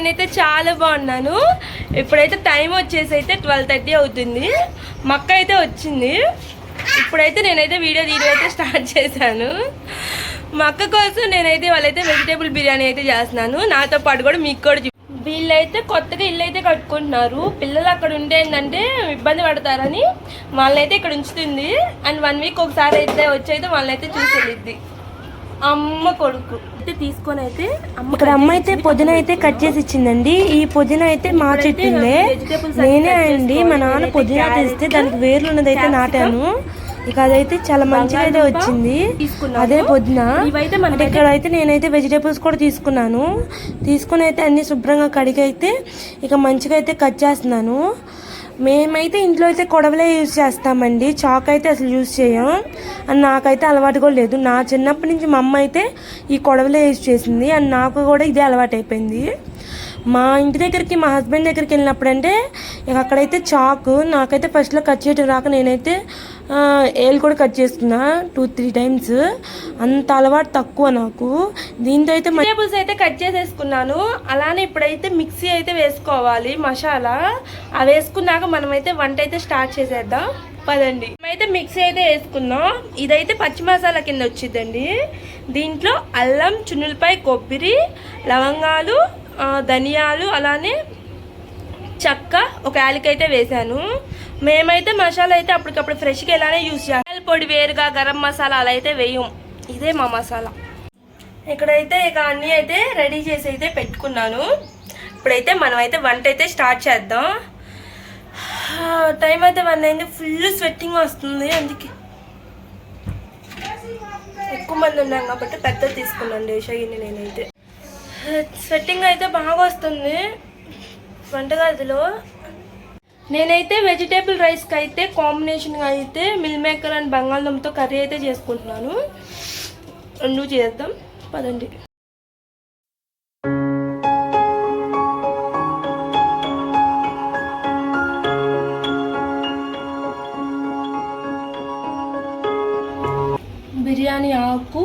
నేనైతే చాలా బాగున్నాను. ఇప్పుడైతే టైం వచ్చేసి అయితే ట్వెల్వ్ థర్టీ అవుతుంది. మక్క అయితే వచ్చింది. ఇప్పుడైతే నేనైతే వీడియో తీయడం అయితే స్టార్ట్ చేశాను. మా అక్క కోసం నేనైతే వాళ్ళైతే వెజిటేబుల్ బిర్యానీ అయితే చేస్తున్నాను. నాతో పాటు కూడా మీకు కూడా వీళ్ళైతే కొత్తగా ఇల్లు అయితే కట్టుకుంటున్నారు. పిల్లలు అక్కడ ఉంటే ఏంటంటే ఇబ్బంది పడతారని వాళ్ళైతే ఇక్కడ ఉంచుతుంది. అండ్ వన్ వీక్ ఒకసారి అయితే వచ్చి అయితే వాళ్ళైతే చూసి వెళ్ళిద్ది. అమ్మ కొడుకు. అయితే తీసుకొని అయితే అమ్మ ఇక్కడ అమ్మ అయితే పుదీనా అయితే కట్ చేసి ఇచ్చిందండి ఈ పుదీనా అయితే మా చెట్టుందే. నేనే అండి మా నాన్న పుదీనా తెస్తే దానికి వేర్లు ఉన్నది అయితే నాటాను. ఇక అదైతే చాలా మంచిగా అయితే వచ్చింది. అదే అంటే ఇక్కడ అయితే నేనైతే వెజిటేబుల్స్ కూడా తీసుకున్నాను. తీసుకుని అయితే అన్ని శుభ్రంగా కడిగి అయితే ఇక మంచిగా అయితే కట్ చేస్తున్నాను. మేమైతే ఇంట్లో అయితే కొడవలే యూజ్ చేస్తామండి. చాక్ అయితే అసలు యూజ్ చేయం. అండ్ నాకైతే అలవాటు కూడా లేదు. నా చిన్నప్పటి నుంచి మా అమ్మ అయితే ఈ కొడవలే యూజ్ చేసింది. అండ్ నాకు కూడా ఇదే అలవాటు అయిపోయింది. మా ఇంటి దగ్గరికి మా హస్బెండ్ దగ్గరికి వెళ్ళినప్పుడు అంటే అక్కడైతే చాకు నాకైతే ఫస్ట్లో కట్ చేయటం రాక నేనైతే ఏలు కూడా కట్ చేస్తున్నా టూ త్రీ టైమ్స్ అంత అలవాటు తక్కువ నాకు. దీంతో అయితే వెజిటేబుల్స్ అయితే కట్ వేసుకున్నాను. అలానే ఇప్పుడైతే మిక్సీ అయితే వేసుకోవాలి మసాలా. ఆ వేసుకున్నాక మనమైతే వంట అయితే స్టార్ట్ చేసేద్దాం. పదండి. అయితే మిక్సీ అయితే వేసుకున్నాం. ఇదైతే పచ్చి మసాలా కింద వచ్చిందండి. దీంట్లో అల్లం చున్నులపై కొబ్బరి లవంగాలు ధనియాలు అలానే చక్క ఒక యాలకైతే వేసాను. మేమైతే మసాలా అయితే అప్పటికప్పుడు ఫ్రెష్గా ఎలానే యూస్ చేయాలి. పొడి వేరుగా గరం మసాలా అలా అయితే వేయం. ఇదే మా మసాలా. ఇక్కడైతే ఇక అన్నీ అయితే రెడీ చేసి అయితే పెట్టుకున్నాను. ఇప్పుడైతే మనం అయితే వంట అయితే స్టార్ట్ చేద్దాం. టైం అయితే వన్ అయింది. ఫుల్ స్వెట్టింగ్ వస్తుంది అందుకే. ఎక్కువ మంది ఉన్నాం కాబట్టి పెద్ద తీసుకున్నాను దేశగిని నేనైతే. స్వెట్టింగ్ అయితే బాగా వస్తుంది. వంటగదిలో నేనైతే వెజిటేబుల్ రైస్కి అయితే కాంబినేషన్గా అయితే మిల్ మేకర్ అండ్ బంగాళదుంపతో కర్రీ అయితే చేసుకుంటున్నాను. రెండు చేద్దాం. పదండి. బిర్యానీ ఆకు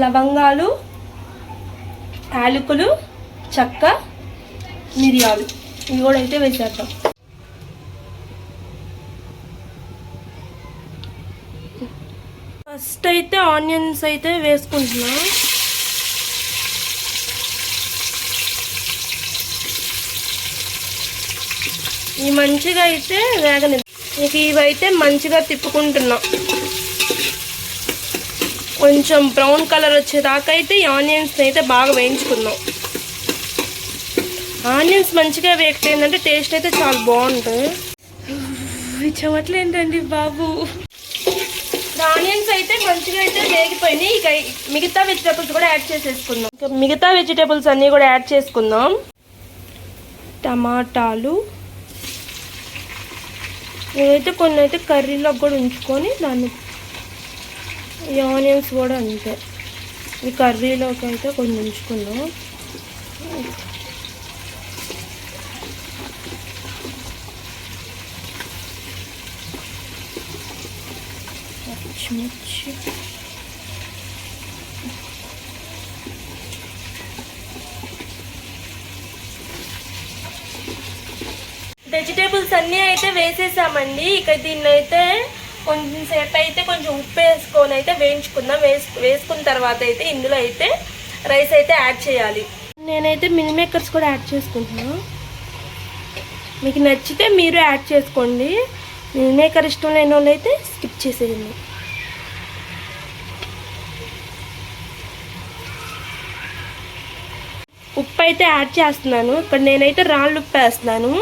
లవంగాలు యాలకులు చక్క మిరియాలు. ఇవి కూడా అయితే వేసేద్దాం. ఫస్ట్ అయితే ఆనియన్స్ అయితే వేసుకుంటున్నాం. ఈ మంచిగా అయితే వేగని ఇక ఇవైతే మంచిగా తిప్పుకుంటున్నా. కొంచెం బ్రౌన్ కలర్ వచ్చేదాకా అయితే ఈ ఆనియన్స్ అయితే బాగా వేయించుకుందాం. ఆనియన్స్ మంచిగా వేగితే ఏంటంటే టేస్ట్ అయితే చాలా బాగుంటుంది. ఇవి చెవట్లేంటండి బాబు? ఆనియన్స్ అయితే మంచిగా అయితే వేగిపోయినాయి. ఇక మిగతా వెజిటేబుల్స్ కూడా యాడ్ చేసేసుకుందాం. ఇక మిగతా వెజిటేబుల్స్ అన్నీ కూడా యాడ్ చేసుకుందాం. టమాటాలు. ఇవైతే కొన్ని అయితే కర్రీలో కూడా ఉంచుకొని దాన్ని ఈ ఆనియన్స్ కూడా అంతే. ఈ కర్రీలోకి అయితే కొన్ని ఉంచుకుందాం. పచ్చిమిర్చి వెజిటేబుల్స్ అన్నీ అయితే వేసేసామండి. ఇక దీన్ని అయితే కొంచెం సేపు అయితే కొంచెం ఉప్పు వేసుకొని అయితే వేయించుకుందాం. వేసు వేసుకున్న తర్వాత అయితే ఇందులో అయితే రైస్ అయితే యాడ్ చేయాలి. నేనైతే మిల్ మేకర్స్ కూడా యాడ్ చేసుకుంటున్నాను మీకు నచ్చితే మీరు యాడ్ చేసుకోండి. మిల్ మేకర్ ఇష్టం లేని వాళ్ళు అయితే స్కిప్ చేసేయండి. ఉప్పు అయితే యాడ్ చేస్తున్నాను. ఇక్కడ నేనైతే రాళ్ళు ఉప్పు వేస్తున్నాను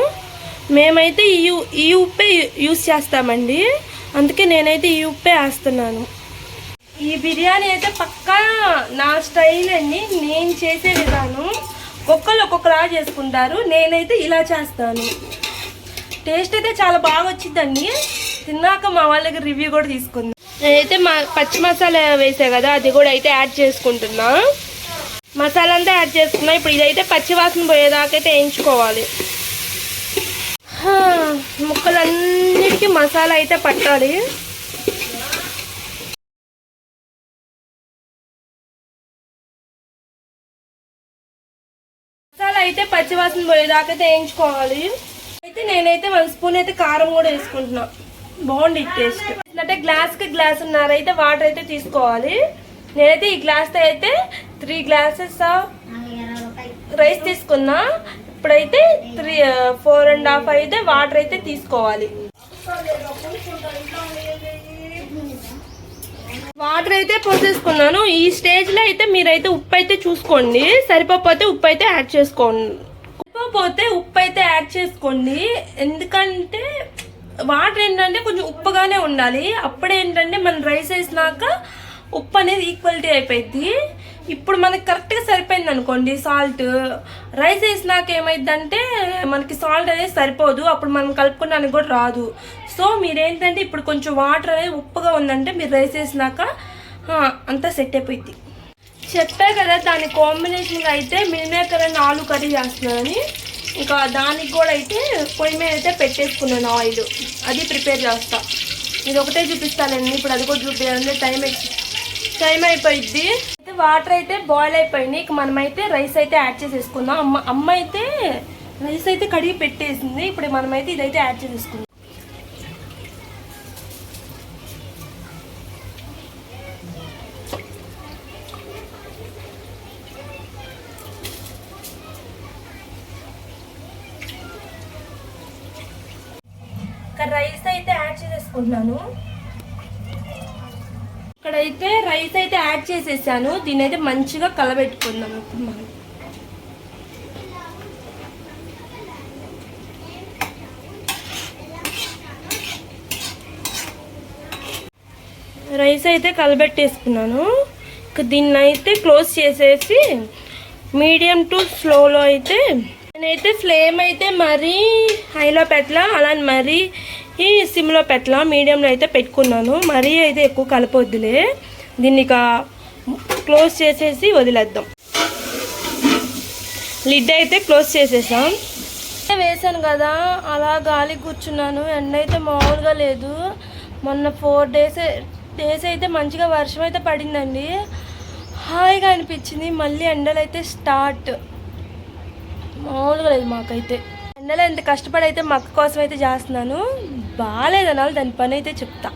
మేమైతే ఈ ఈ ఉప్పే యూస్ చేస్తామండి. అందుకే నేనైతే ఈ ఉప్పే వేస్తున్నాను. ఈ బిర్యానీ అయితే పక్కా నా స్టైల్ అండి. నేను చేసే విధానం ఒక్కొక్కరు ఒక్కొక్కలా చేసుకుంటారు. నేనైతే ఇలా చేస్తాను. టేస్ట్ అయితే చాలా బాగా వచ్చిందండి. తిన్నాక మా వాళ్ళకి రివ్యూ కూడా తీసుకుందాం. నేనైతే మా పచ్చి మసాలా వేసా కదా అది కూడా అయితే యాడ్ చేసుకుంటున్నా. మసాలా అంతా యాడ్ చేసుకున్నా. ఇప్పుడు ఇదైతే పచ్చివాసన పోయేదాకైతే అయితే వేయించుకోవాలి. హా, ముక్కలన్నిటికీ మసాలా అయితే పట్టాలి. మసాలా అయితే పచ్చివాసన పోయేదాకైతే అయితే వేయించుకోవాలి. అయితే నేనైతే వన్ స్పూన్ అయితే కారం కూడా వేసుకుంటున్నా. బాగుంది టేస్ట్. అంటే గ్లాస్కి గ్లాస్ ఉన్నారైతే వాటర్ అయితే తీసుకోవాలి. నేనైతే ఈ గ్లాస్తో అయితే త్రీ గ్లాసెస్ రైస్ తీసుకున్నా. ఇప్పుడైతే త్రీ ఫోర్ అండ్ హాఫ్ అయితే వాటర్ అయితే తీసుకోవాలి. వాటర్ అయితే పోసేసుకున్నాను. ఈ స్టేజ్లో అయితే మీరైతే ఉప్పు అయితే చూసుకోండి. సరిపోతే ఉప్పు అయితే యాడ్ చేసుకోండి. సరిపోతే ఉప్పు అయితే యాడ్ చేసుకోండి. ఎందుకంటే వాటర్ ఏంటంటే కొంచెం ఉప్పుగానే ఉండాలి. అప్పుడే ఏంటంటే మనం రైస్ వేసినాక ఉప్పు అనేది ఈక్వాలిటీ అయిపోయింది ఇప్పుడు మనకి కరెక్ట్గా సరిపోయింది అనుకోండి సాల్ట్ రైస్ వేసినాక ఏమైందంటే మనకి సాల్ట్ అనేది సరిపోదు. అప్పుడు మనం కలుపుకోవడానికి కూడా రాదు. సో మీరేంటంటే ఇప్పుడు కొంచెం వాటర్ అనేది ఉప్పుగా ఉందంటే మీరు రైస్ వేసినాక అంతా సెట్ అయిపోయింది చెప్పా కదా దాని కాంబినేషన్గా అయితే మిల్మేకర్ అని ఆలు కర్రీ చేస్తున్నానని ఇంకా దానికి కూడా అయితే పొయ్యి మీద అయితే పెట్టేసుకున్నాను ఆయిల్ అది ప్రిపేర్ చేస్తా. ఇది ఒకటే చూపిస్తానండి. ఇప్పుడు అది కూడా చూపించాలంటే టైం టైం అయిపోయిద్ది. వాటర్ అయితే బాయిల్ అయిపోయింది ఇక మనమైతే రైస్ అయితే యాడ్ చేసేసుకుందాం. అమ్మ అమ్మ అయితే రైస్ అయితే కడిగి పెట్టేసింది. ఇప్పుడు మనమైతే ఇదైతే యాడ్ చేసేసుకుందాం. రైస్ అయితే యాడ్ చేసేసుకుంటున్నాను. ఇక్కడైతే రైస్ అయితే యాడ్ చేసేసాను. దీని అయితే మంచిగా కలబెట్టుకుందాం ఇప్పుడు మనం. రైస్ అయితే కలబెట్టేసుకున్నాను. ఇక దీన్ని అయితే క్లోజ్ చేసేసి మీడియం టు స్లోలో అయితే నేనైతే ఫ్లేమ్ అయితే మరీ హైలో పెట్టలా అలా మరీ ఈ సిమ్లో పెట్టలా మీడియంలో అయితే పెట్టుకున్నాను. మరీ అయితే ఎక్కువ కలపొద్దులే. దీన్ని ఇక క్లోజ్ చేసేసి వదిలేద్దాం. లిడ్ అయితే క్లోజ్ చేసేసాం. వేసాను కదా అలా గాలి కూర్చున్నాను. ఎండ అయితే మామూలుగా లేదు. మొన్న ఫోర్ డేస్ డేస్ అయితే మంచిగా వర్షం అయితే పడిందండి. హాయిగా అనిపించింది. మళ్ళీ ఎండలు అయితే స్టార్ట్. మామూలుగా లేదు మాకైతే. నెల ఎంత కష్టపడి అయితే మా అక్క కోసం అయితే చేస్తున్నాను బాగాలేదనాలి దాని పని అయితే చెప్తా.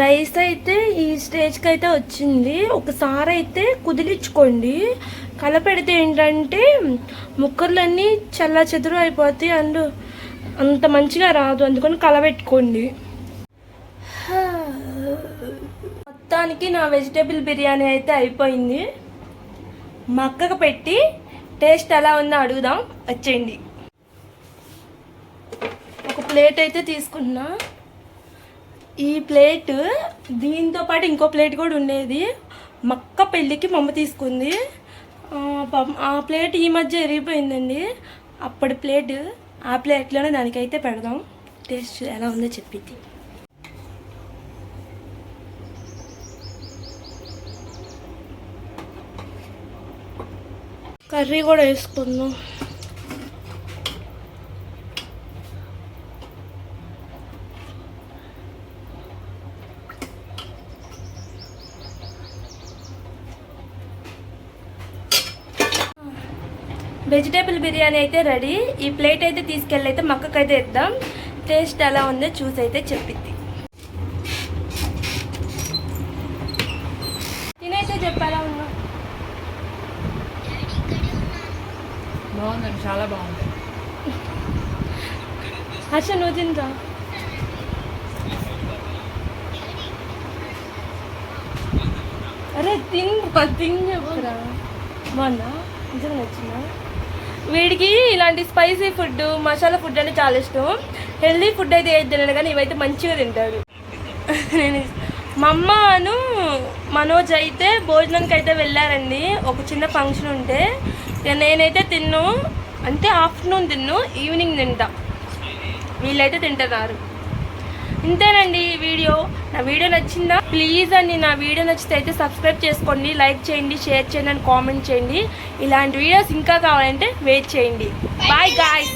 రైస్ అయితే ఈ స్టేజ్కి అయితే వచ్చింది. ఒకసారి అయితే కుదిలించుకోండి కలపెడితే ఏంటంటే ముక్కర్లన్నీ చల్ల చెదురు అయిపోతాయి అండ్ అంత మంచిగా రాదు అందుకని కలబెట్టుకోండి. మొత్తానికి నా వెజిటేబుల్ బిర్యానీ అయితే అయిపోయింది. మక్కకు పెట్టి టేస్ట్ ఎలా ఉందో అడుగుదాం. వచ్చేయండి. ఒక ప్లేట్ అయితే తీసుకున్నా. ఈ ప్లేట్ దీంతో పాటు ఇంకో ప్లేట్ కూడా ఉండేది. మక్క పెళ్ళికి మమ్మ తీసుకుంది. ఆ, ప్లేట్ ఈ మధ్య ఎరిగిపోయిందండి. అప్పటి ప్లేట్ ఆ ప్లేట్లోనే దానికైతే పెడదాం. టేస్ట్ ఎలా ఉందో చెప్పింది కర్రీ కూడా వేసుకుందాం. వెజిటేబుల్ బిర్యానీ అయితే రెడీ. ఈ ప్లేట్ అయితే తీసుకెళ్ళి అయితే మక్కకైతే ఇద్దాం. టేస్ట్ ఎలా ఉందో చూసి అయితే చెప్పిద్ది. తినైతే చెప్పాలా ఉన్నా బాగుందండి చాలా బాగుంది. హర్ష నువ్వు తింటా అరే తిన్ తింగరా బాగుందా నిజంగా నచ్చిందా? వీడికి ఇలాంటి స్పైసీ ఫుడ్ మసాలా ఫుడ్ అంటే చాలా ఇష్టం. హెల్దీ ఫుడ్ అయితే ఏది తినడు కానీ ఇవైతే మంచిగా తింటాడు. నేను మా అమ్మను మనోజ్ అయితే భోజనానికి అయితే వెళ్ళారండి. ఒక చిన్న ఫంక్షన్ ఉంటే ఇక నేనైతే తిన్ను అంటే ఆఫ్టర్నూన్ తిన్ను ఈవినింగ్ తింటా. వీళ్ళైతే తింటున్నారు ఇంతేనండి ఈ వీడియో. నా వీడియో నచ్చిందా? ప్లీజ్ అండి నా వీడియో నచ్చితే అయితే సబ్స్క్రైబ్ చేసుకోండి లైక్ చేయండి షేర్ చేయండి అని కామెంట్ చేయండి. ఇలాంటి వీడియోస్ ఇంకా కావాలంటే వెయిట్ చేయండి. Bye guy